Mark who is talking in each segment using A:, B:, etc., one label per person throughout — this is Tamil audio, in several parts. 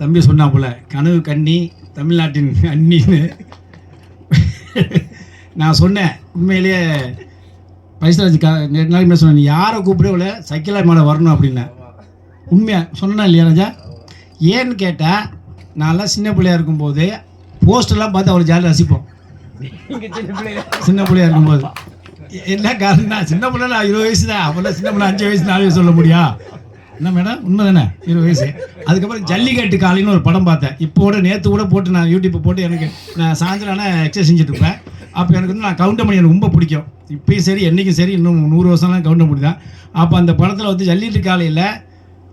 A: தம்பி சொன்னாப்புல கனவு கண்ணி தமிழ்நாட்டின் அண்ணின்னு. நான் சொன்னேன். உண்மையிலேயே பைசராஜ் கா ரெண்டு நாளைக்கு மேலே சொன்னேன் யாரை கூப்பிடவில்ல சைக்கிளா மேலே வரணும் அப்படின்னேன் உண்மையாக சொன்னேன் இல்லையா ராஜா? ஏன்னு கேட்டால் நான்லாம் சின்ன பிள்ளையா இருக்கும்போது போஸ்டர்லாம் பார்த்து அவ்வளோ ஜாலியாக ரசிப்போம். சின்ன பிள்ளையா இருக்கும்போது. என்ன காரணம் சின்ன பிள்ளை நான் இருபது வயசு தான் அப்போல்லாம் சின்ன பிள்ளை அஞ்சு வயசு நாலு வயசு சொல்ல முடியா? என்ன மேடம் உண்மை தானே இருபது வயசு. அதுக்கப்புறம் ஜல்லிக்கட்டு காலைன்னு ஒரு படம் பார்த்தேன். இப்போ கூட நேற்று கூட போட்டு நான் யூடியூப் போட்டு எனக்கு நான் சாயந்தரம் ஆனால் எக்ஸசைஸ் செஞ்சுட்டு இருப்பேன். அப்போ எனக்கு வந்து நான் கவுண்டமணி எனக்கு ரொம்ப பிடிக்கும். இப்பயும் சரி என்றைக்கும் சரி இன்னும் நூறு வருஷம்லாம் கவுண்டமணி தான் அப்போ அந்த படத்தில் வந்து ஜல்லிக்கட்டு காலையில்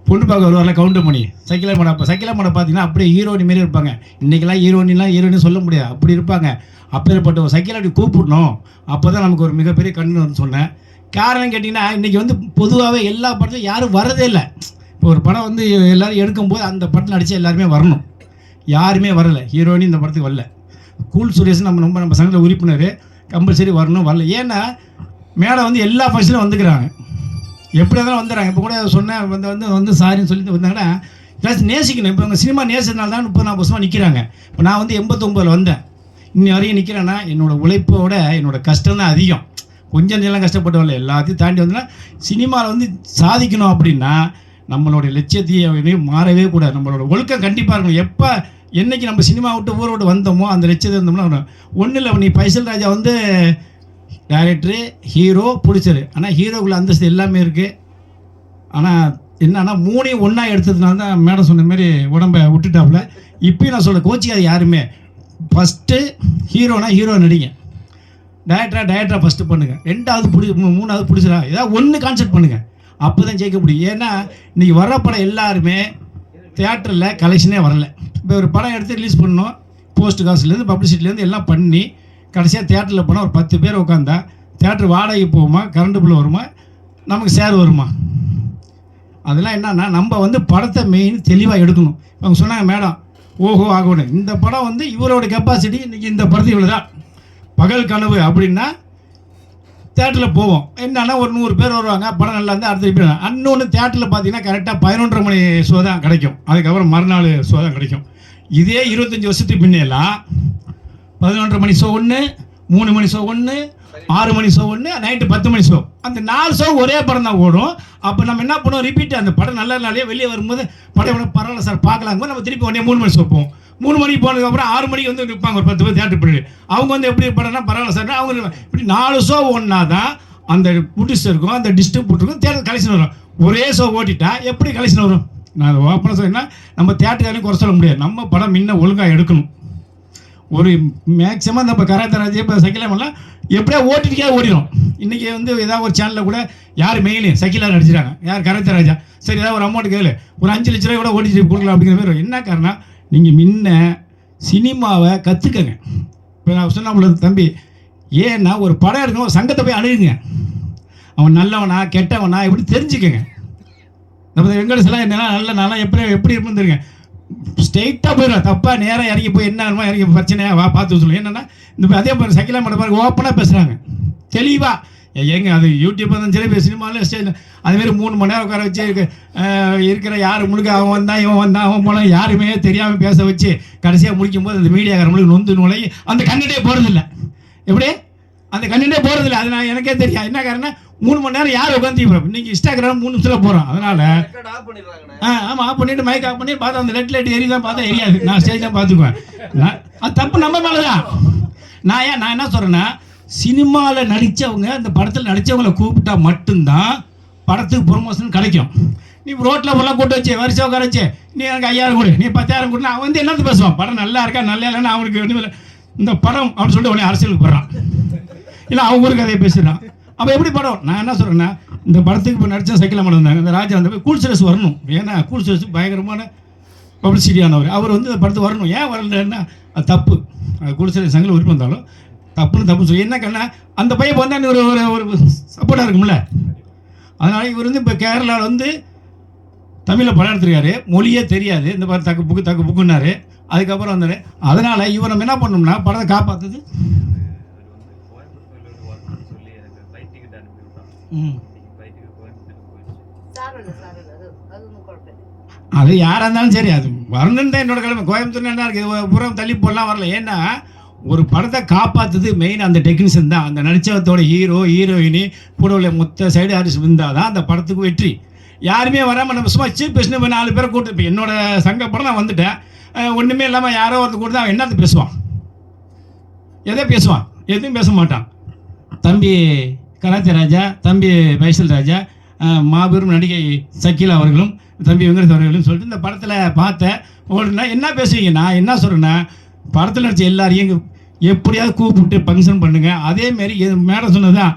A: பொண்ணு பார்க்க வருவார்ல கவுண்டமணி சைக்கிளா மடம் அப்போ சைக்கிளா மடம் பார்த்தீங்கன்னா அப்படியே ஹீரோனி மாரி இருப்பாங்க. இன்றைக்கெல்லாம் ஹீரோனிலாம் ஹீரோனி சொல்ல முடியாது. அப்படி இருப்பாங்க. அப்பேற்பட்ட ஒரு சைக்கிள் அப்படி கூப்பிடணும். அப்போ தான் நமக்கு ஒரு மிகப்பெரிய கண்ணு வந்து சொன்னேன். காரணம் கேட்டிங்கன்னா இன்றைக்கி வந்து பொதுவாகவே எல்லா படத்துலையும் யாரும் வரதே இல்லை. இப்போ ஒரு படம் வந்து எல்லோரும் எடுக்கும்போது அந்த படத்தில் நடித்த எல்லாருமே வரணும். யாருமே வரலை. ஹீரோயினி இந்த படத்துக்கு வரல. கூல் சுரேஷ் நம்ம ரொம்ப நம்ம சங்கத்தில் உறுப்பினர். கம்பல்சரி வரணும். வரல. ஏன்னா மேலே வந்து எல்லா ஃபங்க்ஷனும் வந்துக்கிறாங்க. எப்படி இருந்தாலும் வந்துடுறாங்க. இப்போ கூட சொன்னேன் வந்து வந்து வந்து சாரின்னு சொல்லி வந்தாங்கன்னா ஏதாச்சும் நேசிக்கணும். இப்போ அவங்க சினிமா நேசினால தான் முப்பது நாற்பது வருஷமாக நிற்கிறாங்க இப்போ நான் வந்து எண்பத்தொம்பதில் வந்தேன். இன்னி வரையும் நிற்கிறேன்னா என்னோடய உழைப்போட என்னோடய கஷ்டம் தான் அதிகம். கொஞ்சம் நிலம் கஷ்டப்பட்டு வரல எல்லாத்தையும் தாண்டி வந்தோன்னா சினிமாவில் வந்து சாதிக்கணும் அப்படின்னா நம்மளுடைய லட்சியத்தையும் மாறவே கூடாது. நம்மளோட ஒழுக்கம் கண்டிப்பாக இருக்கணும். எப்போ என்னைக்கு நம்ம சினிமா விட்டு ஊரை விட்டு வந்தோமோ அந்த லட்சியத்தை இருந்தோம்னா ஒன்றும் இல்லை. நீ பைசல் ராஜா வந்து டைரக்டரு ஹீரோ பிடிச்சரு ஆனால் ஹீரோக்குள்ள அந்தஸ்து எல்லாமே இருக்குது ஆனால் என்னன்னா மூணையும் ஒன்றா எடுத்ததுனால தான் மேடம் சொன்ன மாதிரி உடம்பை விட்டுட்டாப்புல. இப்பயும் நான் சொல்ல கோச்சிக்காது யாருமே. ஃபஸ்ட்டு ஹீரோனா ஹீரோ நடிங்க. டேரக்டரா டேரக்டரா ஃபஸ்ட்டு பண்ணுங்கள் ரெண்டாவது பிடி மூணாவது பிடிச்சிடா ஏதாவது ஒன்று கான்செப்ட் பண்ணுங்கள் அப்போ தான் ஜெயிக்க முடியும். ஏன்னா இன்றைக்கி வர்ற படம் எல்லாருமே தேட்டரில் கலெக்ஷனே வரல. இப்போ ஒரு படம் எடுத்து ரிலீஸ் பண்ணோம் போஸ்ட் காசுலேருந்து பப்ளிசிட்டிலேருந்து எல்லாம் பண்ணி கடைசியாக தேட்டரில் போனால் ஒரு பத்து பேர் உட்காந்தா தேட்டர் வாடகை போகுமா கரண்ட் பில் வருமா நமக்கு சேர் வருமா? அதெல்லாம் என்னன்னா நம்ம வந்து படத்தை மெயின் தெளிவாக எடுக்கணும். அவங்க சொன்னாங்க மேடம் ஓஹோ ஆகணும். இந்த படம் வந்து இவரோட கெப்பாசிட்டி இன்றைக்கி இந்த படத்து இவ்வளோ தான் பகல் கனவு அப்படின்னா தேட்டரில் போவோம். என்னன்னா ஒரு நூறு பேர் வருவாங்க. படம் நல்லா இருந்தால் அடுத்த பேர் அன்னொன்று தேட்டரில் பார்த்தீங்கன்னா கரெக்டாக பதினொன்றரை மணி ஷோ தான் கிடைக்கும். அதுக்கப்புறம் மறுநாள் ஷோ தான் கிடைக்கும். இதே இருபத்தஞ்சி வருஷத்துக்கு முன்னெல்லாம் பதினொன்றரை மணி ஷோ ஒன்று மூணு மணி ஷோ ஒன்று ஆறு மணி ஷோ ஒன்று நைட்டு பத்து மணி ஷோ அந்த நாலு ஷோ ஒரே படம் தான் ஓடும். அப்போ நம்ம என்ன பண்ணுவோம்? ரிப்பீட் அந்த படம் நல்ல நாளே வெளியே வரும்போது படம் எவ்வளோ பரவாயில்ல சார் பார்க்கலாங்க நம்ம திருப்பி உடனே மூணு மணி ஷோ போவோம். மூணு மணிக்கு போனதுக்கப்புறம் ஆறு மணிக்கு வந்து நிற்பாங்க ஒரு பத்து பேர் தேட்டர் பண்ணி அவங்க வந்து எப்படி படம்னா பரவாயில்ல சார் அவங்க இப்படி நாலு ஷோ ஒன்றா தான் அந்த ப்ரொடியூசருக்கும் அந்த டிஸ்ட்ரிபியூட்டருக்கும் தேட்டர் கலெக்ஷன் வரும். ஒரே ஷோ ஓட்டிட்டா எப்படி கலெக்ஷன் வரும்? நான் ஓப்பனாக சொன்னா நம்ம தேட்டருக்காரையும் குறை சொல்ல முடியாது. நம்ம படம் முன்ன ஒழுங்காக எடுக்கணும். ஒரு மேக்ஸிமம் இந்த இப்போ கராத்தராஜ் இப்போ சக்கிலாமெல்லாம் எப்படியா ஓட்டிட்டுக்கே ஓடிடும் இன்றைக்கி வந்து ஏதாவது ஒரு சேனலில் கூட யார் மெயின் சைக்கிளாக நடிச்சிட்டாங்க யார் கராத்தராஜா சரி ஏதாவது ஒரு அமௌண்ட் கேளு. ஒரு அஞ்சு லட்ச ரூபாய் கூட ஓட்டிட்டு கொடுக்கலாம் அப்படிங்கிற மாதிரி என்ன காரணம் நீங்கள் முன்ன சினிமாவை கற்றுக்கங்க இப்போ நான் சொன்ன தம்பி ஏன்னா ஒரு படம் இருக்கணும் சங்கத்தை போய் அணுகுங்க. அவன் நல்லவனா கெட்டவனா இப்படி தெரிஞ்சுக்கங்க. நம்ம வெங்கடேசெல்லாம் என்னன்னா நல்ல நாளாக எப்படி எப்படி இருப்போம் தெரியுங்க. ஸ்ட்ரெயிட்டாக போயிடும் தப்பாக நேராக இறங்கி போய் என்ன இறங்கி பிரச்சனையாக வா பார்த்து சொல்லுங்க என்னென்னா இந்த அதே மாதிரி சைக்கிளா மட்டும் பாருங்க ஓப்பனாக பேசுகிறாங்க தெளிவாக எங்கே அது யூடியூப் இருந்தாலும் சரி இப்போ சினிமாவில் ஸ்டேஜ் அதுமாரி மூணு மணி நேரம் உட்கார வச்சு இருக்க இருக்கிற யார் முழுக்க அவன் வந்தான் இவன் வந்தான் அவன் போனான் யாருமே தெரியாமல் பேச வச்சு கடைசியாக முடிக்கும் போது அந்த மீடியாக்காரங்களுக்கு நொந்து நுழையும் அந்த கண்ணிட்டே போகிறதில்ல எப்படி? அந்த கண்ணிட்டே போகிறதில்ல அது நான் எனக்கே தெரியும் என்ன காரணம் மூணு மணி நேரம் யார் உட்காந்து இன்னைக்கு இன்ஸ்டாகிராம் மூணு நிமிஷத்தில் போகிறோம் அதனால் ஆ ஆமாம் ஆஃப் பண்ணிட்டு மைக் ஆஃப் பண்ணி பார்த்தா அந்த ரெட் லைட் எரி தான் பார்த்தா எரியாது. நான் ஸ்டேஜ் தான் பார்த்துக்குவேன். நான் அது தப்பு நம்ம மேலே தான் நான் ஏன் நான் என்ன சொல்கிறேன்னா சினிமாவில் நடித்தவங்க அந்த படத்தில் நடித்தவங்கள கூப்பிட்டா மட்டும்தான் படத்துக்கு ப்ரொமோஷன் கிடைக்கும். நீ ரோட்டில் ஃபுல்லாக கூட்டு வச்சு வருஷம் உட்கார வச்சு நீ எனக்கு ஐயாயிரம் கொடு நீ பத்தாயிரம் கொடுனா அவன் வந்து என்னது பேசுவான்? படம் நல்லா இருக்கா நல்லா இல்லைன்னா அவனுக்கு இல்லை. இந்த படம் அப்படின்னு சொல்லிட்டு உடனே அரசியலுக்கு போடுறான் இல்லை அவங்க ஒரு கதையை பேசுகிறான் அப்போ எப்படி படம்? நான் என்ன சொல்கிறேன்னா இந்த படத்துக்கு இப்போ நடித்த சைக்கிள் மடம் இருந்தாங்க இந்த ராஜா அந்த கூல் சுரேஷ் வரணும். ஏன்னா கூல் சுரேஷ் பயங்கரமான பப்ளிசிட்டியானவர் அவர் வந்து இந்த படத்துக்கு வரணும். ஏன் வரலன்னா அது தப்பு. கூல் சுரேஷ் சங்கில் உறுப்பு வந்தாலும் தப்புன்னு தப்பு சொல்லி. என்ன கண்ணா அந்த பையன் வந்தால் ஒரு ஒரு ஒரு சப்போர்ட்டாக இருக்கும்ல? அதனால் இவர் வந்து இப்போ கேரளாவில் வந்து தமிழில் படம் எடுத்துருக்காரு. மொழியே தெரியாது. இந்த மாதிரி தக்கு புக்கு தக்கு புக்குன்னாரு. அதுக்கப்புறம் வந்தார். அதனால் இவர் நம்ம என்ன பண்ணோம்னா படத்தை காப்பாற்றுது
B: அது ஒன்றும்
A: யாராக இருந்தாலும் சரி அது வரணுன்னு தான் என்னோட கிழமை கோயம்புத்தூர் என்ன இருக்குது புறம் தள்ளி போடலாம் வரல ஏன்னா ஒரு படத்தை காப்பாற்றுது மெயின் அந்த டெக்னீஷியன் தான். அந்த நடிச்சவத்தோட ஹீரோ ஹீரோயினி கூட உள்ள மொத்த சைடு ஆர்டிஸ்ட் இருந்தால் தான் அந்த படத்துக்கு வெற்றி. யாருமே வராமல் நம்ம சும்மா சீப் பேசின இப்போ நாலு பேரை கூட்டு இப்போ என்னோட சங்க படம் நான் வந்துட்டேன். ஒண்ணுமே இல்லாமல் யாரோ ஒருத்தர் கூட அவன் என்னது பேசுவான்? எதை பேசுவான்? எதுவும் பேச மாட்டான். தம்பி கராத்தே ராஜா தம்பி பைசல் ராஜா மாபெரும் நடிகை சக்கிலா அவர்களும் தம்பி வெங்கடேஷ் அவர்களும் சொல்லிட்டு இந்த படத்தில் பார்த்தேன் ஓடுனா என்ன பேசுவீங்க? நான் என்ன சொல்கிறேன்னா படத்தில் நடிச்ச எல்லாரையும் எப்படியாவது கூப்பிட்டு ஃபங்க்ஷன் பண்ணுங்க. அதேமாரி மேடம் சொன்னதான்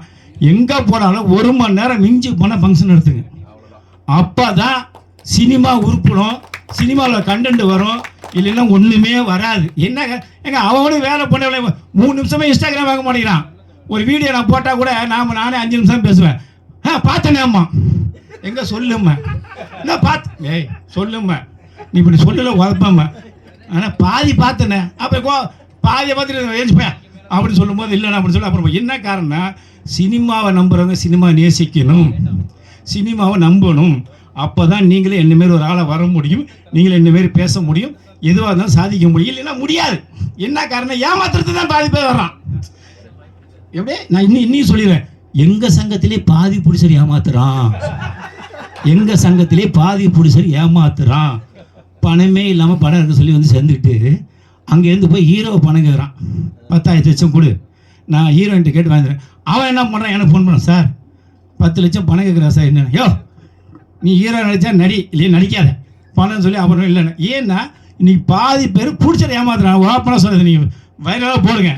A: எங்கே போனாலும் ஒரு மணி நேரம் மிஞ்சி போனால் ஃபங்க்ஷன் நடத்துங்க. அப்போ தான் சினிமா உருப்படும் சினிமாவில் கண்டென்ட் வரும் இல்லைன்னா ஒன்றுமே வராது. என்ன எங்க அவனும் வேலை பண்ண மூணு நிமிஷமே இன்ஸ்டாகிராம் வாங்க மாட்டேங்கிறான். ஒரு வீடியோ நான் போட்டால் கூட நாம் நானே அஞ்சு நிமிஷம் பேசுவேன். ஆ பார்த்தேனே அம்மா. எங்கே சொல்லும்மா? நான் பார்த்து ஏய் சொல்லும்மா. நீ இப்படி சொல்லல உதப்பம்மா ஆனால் பாதி பார்த்தனே. அப்போ கோ பாதியை பார்த்துட்டு ஏஞ்சிப்பேன் அப்படின்னு சொல்லும்போது இல்லைண்ணா அப்படின்னு சொல்லி அப்புறம் என்ன காரணம்னா சினிமாவை நம்புறவங்க சினிமா நேசிக்கணும். சினிமாவை நம்பணும். அப்போ தான் நீங்களே என்னமாரி ஒரு ஆளை வர முடியும். நீங்களே என்னமாரி பேச முடியும். எதுவாக இருந்தாலும் சாதிக்க முடியும். இல்லைன்னா முடியாது. என்ன காரணம் ஏமாத்துறது தான் பாதி பேர் வர்றான். எப்படி நான் இன்னும் இன்னும் சொல்லிடுறேன். எங்க சங்கத்திலே பாதி புடிசர் ஏமாத்துறான். எங்க சங்கத்திலே பாதி புடிசர் ஏமாத்துறான். பணமே இல்லாமல் படம் இருக்க சொல்லி வந்து சேர்ந்துக்கிட்டு அங்கேருந்து போய் ஹீரோ பணம் கேட்குறான். பத்தாயிரத்து லட்சம் கொடு. நான் ஹீரோயின்ட்டு கேட்டு வாங்கிடுறேன் அவன் என்ன பண்ணுறான் எனக்கு ஃபோன் பண்ணான். சார் பத்து லட்சம் பணம் கேட்குறான் சார். என்ன யோ நீ ஹீரோ நடிச்சா நடி இல்லையே நடிக்காத. பணம்னு சொல்லி அப்புறம் இல்லைன்னா. ஏன்னா இன்னைக்கு பாதி பேர் பிடிச்சதை ஏமாத்துறான். ஓப்பனாக சொல்லுது நீங்கள் வைரலாக போடுங்க.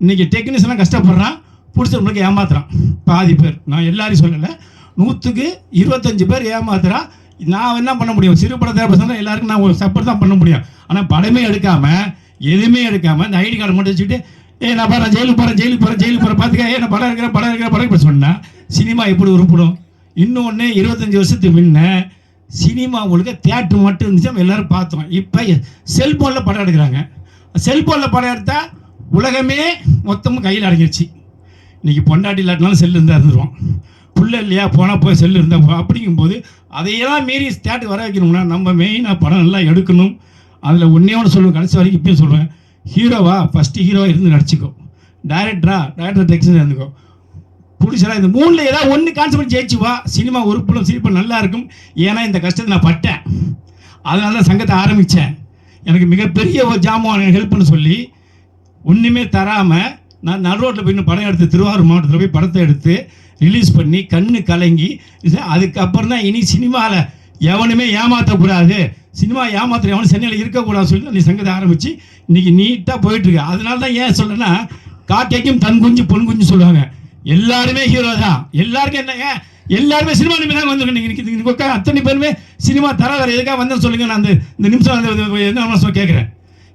A: இன்னைக்கு டெக்னீஷியனாக கஷ்டப்படுறான் பிடிச்சவங்களுக்கு ஏமாத்துறான். பாதி பேர். நான் எல்லாரையும் சொல்லலை. நூற்றுக்கு இருபத்தஞ்சு பேர் ஏமாத்துறான் நான் என்ன பண்ண முடியும்? சிறு பட தேவை எல்லாருக்கும் நான் ஒரு சப்போர்ட் தான் பண்ண முடியும். ஆனால் படமே எடுக்காமல் எதுவுமே எடுக்காமல் இந்த ஐடி கார்டு மட்டும் வச்சுக்கிட்டு ஏ நான் பாரு ஜெயிலுக்கு போகிறேன் ஜெயிலுக்கு போகிறேன் ஜெயிலுக்கு போகிறேன் பார்த்துக்க ஏ நான் படம் இருக்கிறேன் படம் இருக்கிற படம் இப்போ சொன்னேன் சினிமா எப்படி உருப்படும்? இன்னொன்று இருபத்தஞ்சி வருஷத்துக்கு முன்ன சினிமா உங்களுக்கு தேட்டர் மட்டும் இருந்துச்சு நம்ம எல்லாரும் பார்த்தோம். இப்போ செல்ஃபோனில் படம் எடுக்கிறாங்க. செல்ஃபோனில் படம் எடுத்தால் உலகமே மொத்தமும் கையில் அடங்கிடுச்சு இன்றைக்கி பொண்டாட்டி இல்லாட்டினாலும் செல்லு இருந்தால் இருந்துருவோம் புள்ள இல்லையா? போனால் போய் செல்லு இருந்தால் போ அப்படிங்கும்போது அதையெல்லாம் மீறி தேட்டர் வர வைக்கணும்னா நம்ம மெயினாக படம் நல்லா எடுக்கணும். அதில் ஒன்றே ஒன்று சொல்லுவேன். கடைசி வரைக்கும் இப்பயும் சொல்லுவேன். ஹீரோவா ஃபஸ்ட்டு ஹீரோவாக இருந்து நடிச்சிக்கோ. டேரக்டரா டேரக்டர் டெக்ஸ்ட் இருந்துக்கோ. பிடிச்சலாம் இந்த மூணில் ஏதாவது ஒன்று கான்செப்ட் ஜெயிச்சு வா. சினிமா உறுப்பிலும் சிரிப்பு நல்லா இருக்கும். ஏன்னா இந்த கஷ்டத்தை நான் பட்டேன். அதனால தான் சங்கத்தை ஆரம்பித்தேன் எனக்கு மிகப்பெரிய ஒரு ஜாமான் ஹெல்ப்னு சொல்லி ஒன்றுமே தராமல் நான் நடு ரோட்டில் போய் இன்னும் படம் எடுத்து திருவாரூர் மாவட்டத்தில் போய் படத்தை எடுத்து ரிலீஸ் பண்ணி கண்ணு கலங்கி அதுக்கப்புறம் தான் இனி சினிமாவில் எவனுமே ஏமாற்றக்கூடாது சினிமா ஏமாத்துற எவனும் சென்னையில் இருக்கக்கூடாதுன்னு சொல்லி நீ சங்கத்தை ஆரம்பித்து இன்னைக்கு நீட்டாக போயிட்டுருக்கு. அதனால தான் ஏன் சொல்கிறேன்னா காக்கைக்கும் தன் குஞ்சு பொன் குஞ்சு சொல்லுவாங்க. எல்லாருமே ஹீரோ தான். எல்லாருக்கும் என்னங்க எல்லாருமே சினிமா நிமிடம் தான் நீங்கள் இன்னைக்கு அத்தனை பேருமே சினிமா தர வேறு எதுக்காக வந்தேன்னு சொல்லுங்க. நான் அந்த இந்த நிமிஷம் வந்து என்ன சொல்ல கேட்குறேன்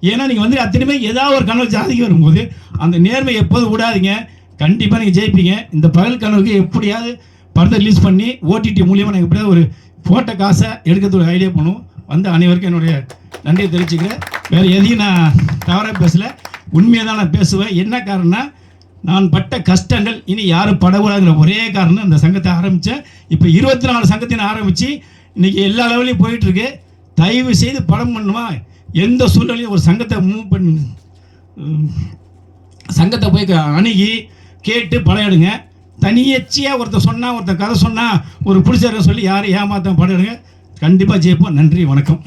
A: ஏன்னா நீங்கள் வந்து அத்தனையுமே ஏதாவது ஒரு கனவு ஜாதிக்கு வரும்போது அந்த நேர்மை எப்போதும் விடாதீங்க. கண்டிப்பாக நீங்கள் ஜெயிப்பீங்க. இந்த பகல் கனவுக்கு எப்படியாவது படத்தை ரிலீஸ் பண்ணி ஓடிடி மூலியமாக நான் எப்படியாவது ஒரு ஃபோட்டோ காசை எடுக்கிறதுக்கு ஒரு ஐடியா பண்ணுவோம் வந்து அனைவருக்கும் என்னுடைய நன்றியை தெரிவிச்சுக்கிறேன். வேறு எதையும் நான் தவறாக பேசல. உண்மையாக தான் நான் பேசுவேன். என்ன காரணம்னா நான் பட்ட கஷ்டங்கள் இனி யாரும் படக்கூடாதுங்கிற ஒரே காரணம் இந்த சங்கத்தை ஆரம்பித்தேன் இப்போ இருபத்தி நாலு சங்கத்தினை ஆரம்பித்து இன்னைக்கு எல்லா லெவலையும் போயிட்டுருக்கு தயவு செய்து படம் பண்ணுமா எந்த சூழ்நிலையும் ஒரு சங்கத்தை மூவ் பண்ணி சங்கத்தை போய் அணுகி கேட்டு படம் தனியச்சியாக ஒருத்தர் சொன்னால் ஒருத்தர் கதை சொன்னால் ஒரு பிடிச்சத சொல்லி யாரும் ஏமாத்த படம் கண்டிப்பாக ஜெயிப்போம். நன்றி வணக்கம்.